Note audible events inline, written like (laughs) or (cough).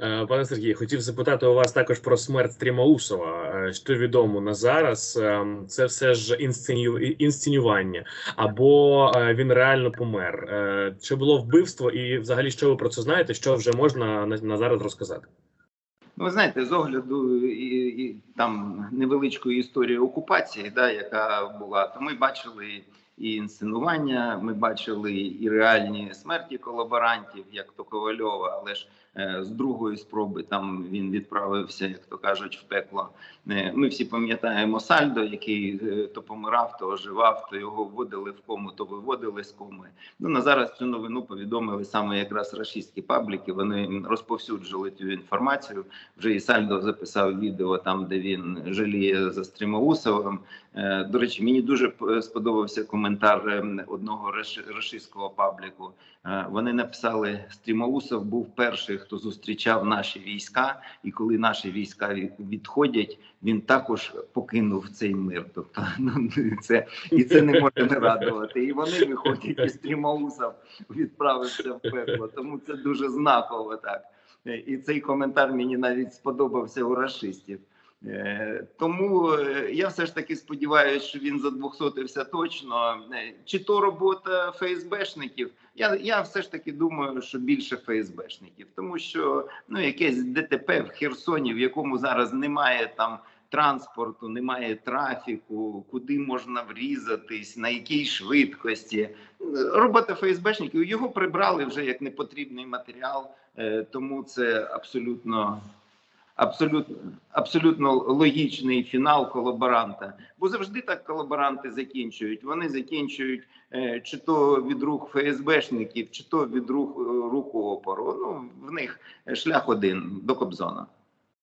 Е, Пане Сергію, хотів запитати у вас також про смерть Стрімаусова. Е, Що відомо на зараз? Е, Це все ж інсценю... інсценювання, або е, він реально помер. Чи було вбивство, і взагалі що ви про це знаєте? Що вже можна на, на зараз розказати? Ну, ви знаєте, з огляду і, і там невеличкої історії окупації, да, яка була, то ми бачили і інсценування, ми бачили і реальні смерті колаборантів, як то Ковальова, але ж е, з другої спроби там він відправився, як то кажуть, в пекло. Е, Ми всі пам'ятаємо Сальдо, який е, то помирав, то оживав, то його вводили в кому, то виводили з коми. Ну на зараз цю новину повідомили саме якраз рашистські пабліки. Вони розповсюджили цю інформацію. Вже і Сальдо записав відео там, де він жаліє за Стрімоусовим. До речі, мені дуже сподобався коментар ем, одного раш- рашистського пабліку. Е, Вони написали: Стрімоусов був перший, хто зустрічав наші війська, і коли наші війська відходять, він також покинув цей мир. Тобто, (laughs) ну це і це не може не радувати. І вони виходять, і Стрімоусов відправився в пекло. Тому це дуже знаково так. Е, І цей коментар мені навіть сподобався у расистів. Е, Тому е, я все ж таки сподіваюся, що він задвохсотився точно. Е, Чи то робота ФСБшників? Я, я все ж таки думаю, що більше ФСБшників, тому що ну якесь ДТП в Херсоні, в якому зараз немає там транспорту, немає трафіку, куди можна врізатись, на якій швидкості. Робота ФСБшників його прибрали вже як непотрібний матеріал, тому це абсолютно. Абсолютно, абсолютно логічний фінал колаборанта, бо завжди так колаборанти закінчують. Вони закінчують е, чи то від рук ФСБшників, чи то від рук руку рук опору. Ну в них шлях один до Кобзона.